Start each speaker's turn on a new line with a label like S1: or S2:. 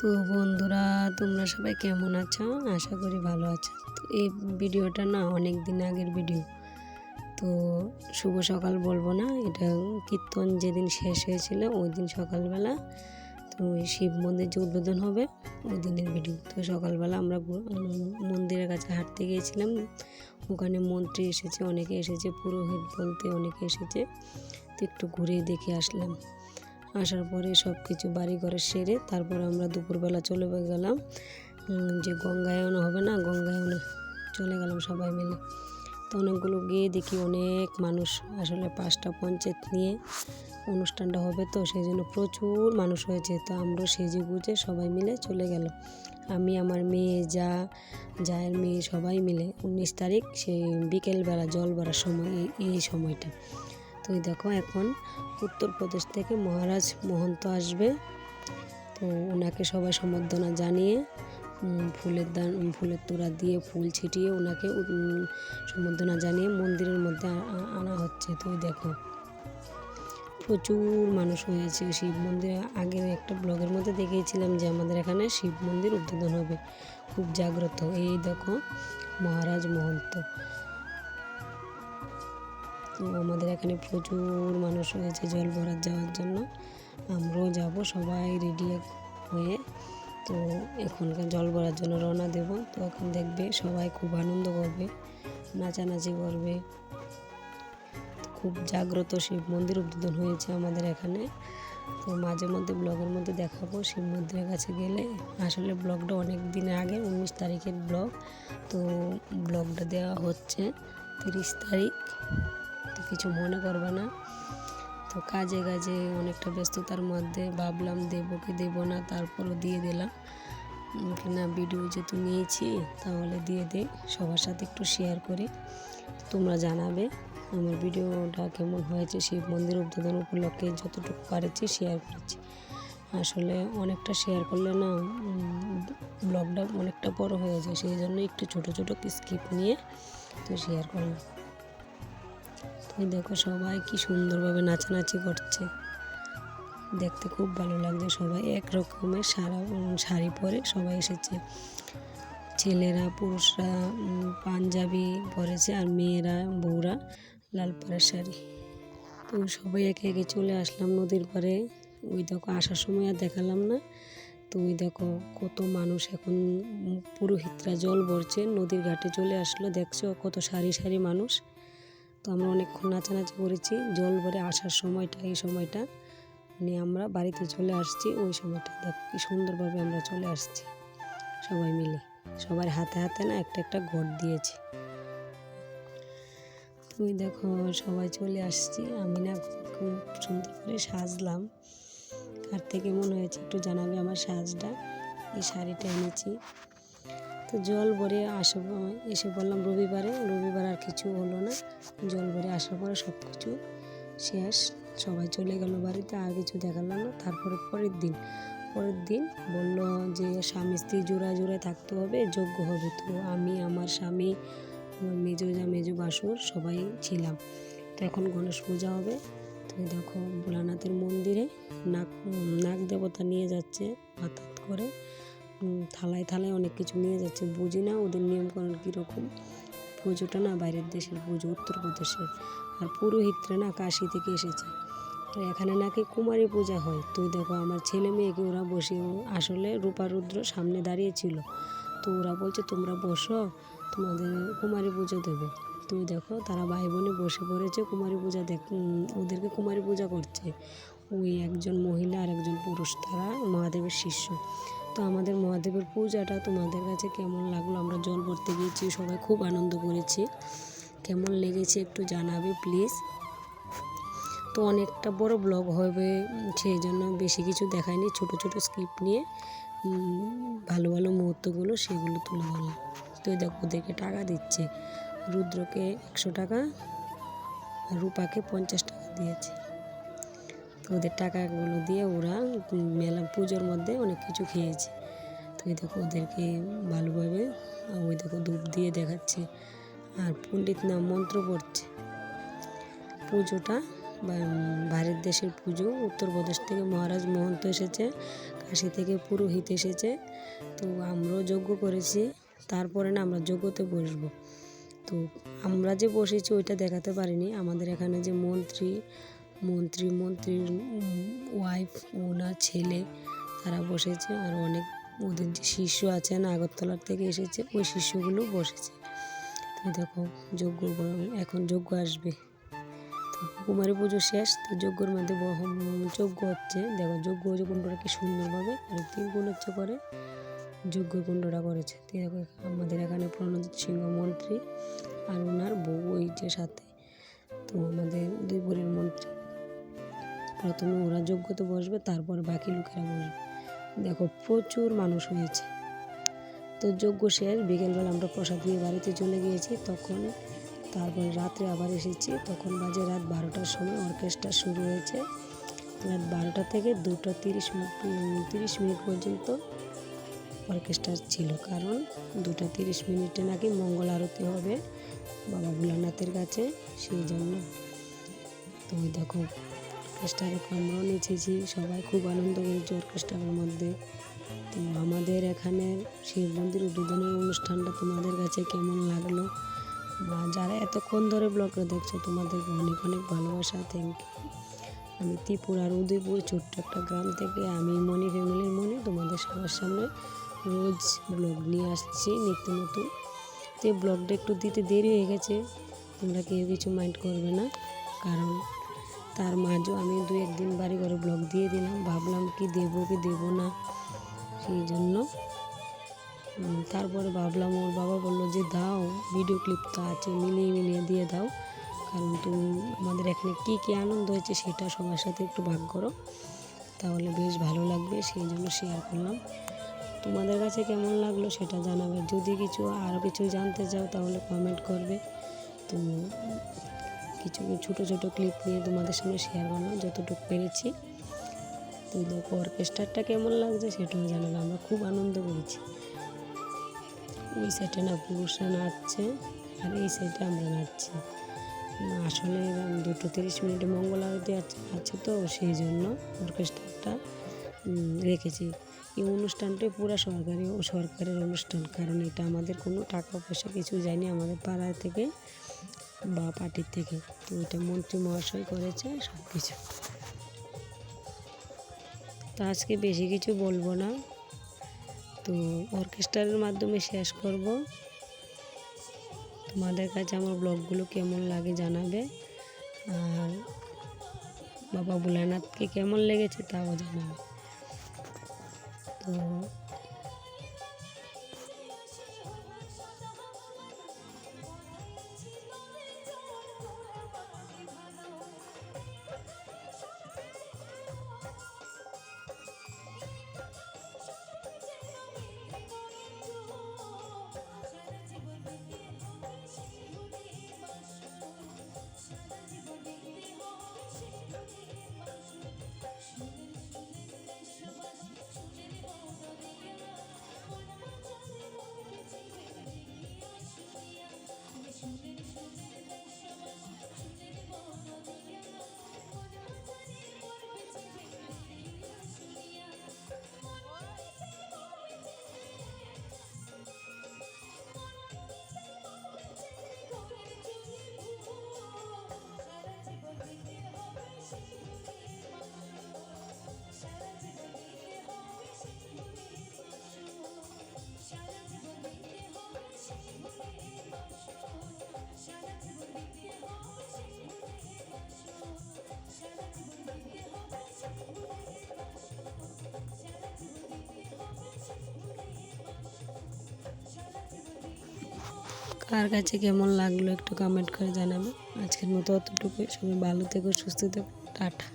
S1: তো বন্ধুরা, তোমরা সবাই কেমন আছো? আশা করি ভালো আছো। তো এই ভিডিওটা না অনেক দিন আগের ভিডিও। তো শুভ সকাল বলব না, এটা কীর্তন যেদিন শেষ হয়েছিল, ওই দিন সকালবেলা। তো শিব মন্দির যে উদ্বোধন হবে, ওই দিনের ভিডিও। তো সকালবেলা আমরা মন্দিরের কাছে হাঁটতে গিয়েছিলাম। ওখানে মন্ত্রী এসেছে, অনেকে এসেছে, পুরোহিত বলতে অনেকে এসেছে। তো একটু ঘুরে দেখে আসলাম। আসার পরে সব কিছু বাড়ি ঘরে সেরে তারপর আমরা দুপুরবেলা চলে গেলাম। যে গঙ্গায়ন হবে না, গঙ্গায়নে চলে গেলাম সবাই মিলে। তো অনেকগুলো গিয়ে দেখি অনেক মানুষ আসলে পাঁচটা পঞ্চায়েত নিয়ে অনুষ্ঠানটা হবে তো সেই জন্য প্রচুর মানুষ হয়েছে। তো আমরা সেজে গুজে সবাই মিলে চলে গেলাম। আমি, আমার মেয়ে, যা, জায়ের মেয়ে সবাই মিলে। উনিশ তারিখ, সেই বিকেলবেলা জল ভরার সময় এই সময়টা। তো দেখো এখন উত্তরপ্রদেশ থেকে মহারাজ মহন্ত আসবে। তো ওনাকে সবাই সম্বর্ধনা জানিয়ে ফুলের দান ফুলের তোড়া দিয়ে ফুল ছিটিয়ে ওনাকে সম্বর্ধনা জানিয়ে মন্দিরের মধ্যে আনা হচ্ছে। তো দেখো, প্রচুর মানুষ হয়েছে শিব মন্দিরে। আগের একটা ব্লগের মধ্যে দেখিয়েছিলাম যে আমাদের এখানে শিব মন্দির উদ্বোধন হবে। খুব জাগ্রত। এই দেখো মহারাজ মহন্ত। আমাদের এখানে প্রচুর মানুষ হয়েছে জল ভরার যাওয়ার জন্য। আমরাও যাব, সবাই রেডি হয়ে তো এখনকার জল ভরার জন্য রওনা দেব। তো এখন দেখবে সবাই খুব আনন্দ করবে, নাচানাচি করবে। খুব জাগ্রত শিব মন্দির উদ্বোধন হয়েছে আমাদের এখানে। তো মাঝে মধ্যে ব্লগের মধ্যে দেখাবো, শিব মন্দিরের কাছে গেলে। আসলে ব্লগটা অনেক দিন আগে, উনিশ তারিখের ব্লগ। তো ব্লগটা দেওয়া হচ্ছে তিরিশ তারিখ। কিছু মনে করবে না। তো কাজে কাজে অনেকটা ব্যস্ততার মধ্যে ভাবলাম দেবো কি দেবো না, তারপরও দিয়ে দিলাম। না ভিডিও যেহেতু নিয়েছি, তাহলে দিয়ে দে সবার সাথে একটু শেয়ার করি। তোমরা জানাবে আমার ভিডিওটা কেমন হয়েছে শিব মন্দির উদ্বোধন উপলক্ষে যতটুকু পারেছি শেয়ার করেছি। আসলে অনেকটা শেয়ার করলে না ব্লগটা অনেকটা বড় হয়ে যায়, সেই জন্য একটু ছোট ছোট স্কিপ নিয়ে তো শেয়ার করলাম। তুমি দেখো সবাই কি সুন্দরভাবে নাচানাচি করছে। দেখতে খুব ভালো লাগছে সবাই। এক রকমের সারা শাড়ি পরে সবাই এসেছে। ছেলেরা, পুরুষরা পাঞ্জাবি পরেছে আর মেয়েরা, বউরা লাল পাড়ের শাড়ি। তো সবাই একে একে চলে আসলাম নদীর পাড়ে। ওই দেখো আসার সময় আর দেখালাম না। তো ওই দেখো কত মানুষ এখন পুরোহিতরা জল ভরছে। নদীর ঘাটে চলে আসলো। দেখছ কত সারি সারি মানুষ। তো আমরা অনেকক্ষণ নাচানাচি করেছি। জল ভরে আসার সময়টা, এই সময়টা মানে আমরা বাড়িতে চলে আসছি। ওই সময়টা দেখ, কি সুন্দরভাবে আমরা চলে আসছি সবাই মিলে। সবার হাতে হাতে না একটা একটা ঘট দিয়েছে। তুমি দেখো, সবাই চলে আসছি। আমি না খুব সুন্দর করে সাজলাম। কার থেকে মনে হয়েছে একটু জানাবে আমার সাজটা। এই শাড়িটা এনেছি। তো জল ভরে পর- এসে বললাম রবিবারে, রবিবার আর কিছু হলো না। জল ভরে আসার পরে সব কিছু শেষ, সবাই চলে গেল বাড়িতে, আর কিছু দেখালাম না। তারপরে পরের দিন পরের দিন বলল যে স্বামী স্ত্রী জোড়া জোড়ায় থাকতে হবে, যোগ্য হবে। তো আমি, আমার স্বামী, আমার মেজো যা মেজো বাসুর, সবাই ছিলাম। তো এখন গণেশ পূজা হবে। তো দেখো ভোলানাথের মন্দিরে নাগ নাগ দেবতা নিয়ে যাচ্ছে হঠাৎ করে। থালায় থালায় অনেক কিছু নিয়ে যাচ্ছে। বুঝি না ওদের নিয়মকানুন কীরকম। পুজোটা না বাইরের দেশের, পুজো উত্তরপ্রদেশের। আর পুরোহিতরা না কাশি থেকে এসেছে। এখানে নাকি কুমারী পূজা হয়। তুই দেখো আমার ছেলে মেয়েকে ওরা বসে আসলে রূপারুদ্র সামনে দাঁড়িয়েছিল তো ওরা বলছে, তোমরা বসো, তোমাদের কুমারী পুজো দেবে। তুই দেখো, তারা ভাই বোনে বসে পড়েছে কুমারী পূজা দেখ ওদেরকে কুমারী পূজা করছে। ওই একজন মহিলা আর একজন পুরুষ, তারা মহাদেবের শিষ্য। তো আমাদের মহাদেবের পূজাটা তোমাদের কাছে কেমন লাগল? আমরা জল ভরতে গিয়েছি, সবাই খুব আনন্দ করেছি। কেমন লেগেছে একটু জানাবে প্লিজ তো অনেকটা বড় ব্লগ হবে, সেই জন্য বেশি কিছু দেখায়নি ছোট ছোট স্ক্রিপ্ট নিয়ে ভালো ভালো মুহূর্তগুলো সেগুলো তুলে ধরলাম। তো দেখো, ওদেরকে টাকা দিচ্ছে। রুদ্রকে একশো টাকা, রূপাকে পঞ্চাশ টাকা দিয়েছে। ওদের টাকাগুলো দিয়ে ওরা মেলা পুজোর মধ্যে অনেক কিছু খেয়েছে। তো এই দেখো ওদেরকে ভালোভাবে ওই দেখো ধূপ দিয়ে দেখাচ্ছে। আর পণ্ডিত না মন্ত্র পড়ছে। পুজোটা বাইরের দেশের পুজো উত্তরপ্রদেশ থেকে মহারাজ মহন্ত এসেছে, কাশি থেকে পুরোহিত এসেছে। তো আমরাও যজ্ঞ করেছি, তারপরে না আমরা যজ্ঞতে বসবো। তো আমরা যে বসেছি ওইটা দেখাতে পারিনি। আমাদের এখানে যে মন্ত্রী মন্ত্রী, মন্ত্রীর ওয়াইফ ওনার ছেলে তারা বসেছে আর অনেক ওদের যে শিষ্য আছেন আগরতলার থেকে এসেছে, ওই শিষ্যগুলো বসেছে। তুমি দেখো যজ্ঞ এখন যজ্ঞ আসবে। তো কুমারী পুজো শেষ, তো যজ্ঞর মধ্যে যজ্ঞ হচ্ছে। দেখো যজ্ঞ কুণ্ডটা কি সুন্দরভাবে আর তিন গুণ হচ্ছে করে যজ্ঞ কুণ্ডটা করেছে। তো দেখো আমাদের এখানে প্রণজিৎ সিংহ মন্ত্রী আর ওনার বউ, ওই যে সাথে। তো আমাদের দুইপুরের মন্ত্রী। প্রথমে ওরা যোগ্যতে বসবে, তারপর বাকি লোকেরা বসবে। দেখো, প্রচুর মানুষ হয়েছে। তো যজ্ঞ শেষ বিকেলবেলা আমরা প্রসাদ দিয়ে বাড়িতে চলে গিয়েছি, তখন তারপরে রাত্রে আবার এসেছি। তখন বাজে রাত বারোটার সময় অর্কেস্ট্রা শুরু হয়েছে। রাত বারোটা থেকে দুটো তিরিশ তিরিশ মিনিট পর্যন্ত অর্কেস্ট্রা ছিল, কারণ দুটো তিরিশ মিনিটে নাকি মঙ্গল আরতি হবে বাবা ভোলানাথের কাছে, সেই জন্য। তো দেখো অর্কেস্ট্রারে আমরাও নেচেছি। সবাই খুব আনন্দ করেছি অর্কেস্ট্রার মধ্যে। তো আমাদের এখানে শিব মন্দির উদ্বোধনের অনুষ্ঠানটা তোমাদের কাছে কেমন লাগল? বা যারা এতক্ষণ ধরে ব্লগটা দেখছ, তোমাদের অনেক অনেক ভালোবাসা। থ্যাংক ইউ আমি ত্রিপুরার উদয়পুর ছোট্ট একটা গ্রাম থেকে আমি মনি ফ্যামিলির মনে। তোমাদের সবার সামনে রোজ ব্লগ নিয়ে আসছি নিত্য নতুন। তো এই ব্লগটা একটু দিতে দেরি হয়ে গেছে। তোমরা কেউ কিছু মাইন্ড করবে না। কারণ তার মাঝেও আমি দু একদিন বাড়ি ঘরে ব্লগ দিয়ে দিলাম। ভাবলাম কি দেবো কি দেবো না, সেই জন্য। তারপরে ভাবলাম, ওর বাবা বলল যে দাও ভিডিও ক্লিপ তো আছে, মিলিয়ে মিলিয়ে দিয়ে দাও। কারণ তুমি আমাদের এখানে কী কী আনন্দ হয়েছে সেটা সবার সাথে একটু ভাগ করো। তাহলে বেশ ভালো লাগবে, সেই জন্য শেয়ার করলাম। তোমাদের কাছে কেমন লাগল সেটা জানাবে। যদি কিছু আরও কিছু জানতে চাও তাহলে কমেন্ট করবে। তো কিছু ছোটো ছোটো ক্লিপ নিয়ে তোমাদের সামনে শেয়ার করলাম, যতটুকু পেরেছি। তো দেখো অর্কেস্ট্রারটা কেমন লাগছে সেটাও জানাবে আমরা খুব আনন্দ করেছি। ওই সাইডে না পুরুষরা নাচছে, আর এই সাইডে আমরা নাচছি। আসলে দুটো তিরিশ মিনিটে মঙ্গল আরতি আছে আছে তো, সেই জন্য অর্কেস্ট্রাটা রেখেছি। এই অনুষ্ঠানটা পুরো সরকারি ও সরকারের অনুষ্ঠান, কারণ এটা আমাদের কোনো টাকা পয়সা কিছু যায়নি আমাদের পাড়া থেকে। বা পার্টির থেকে। তো এটা মন্ত্রী মহাশয় করেছে সব কিছু তো আজকে বেশি কিছু বলব না। তো অর্কেস্ট্রারের মাধ্যমে শেষ করব। তোমাদের কাছে আমার ব্লগগুলো কেমন লাগে জানাবে। আর বাবা ভোলানাথকে কেমন লেগেছে তাও জানাবে। তো কার কাছে কেমন লাগল একটু কমেন্ট করে জানাবে। আজকের মতো অতটুকুই। সবাই ভালো থেকো, সুস্থ থেকো। টাটা।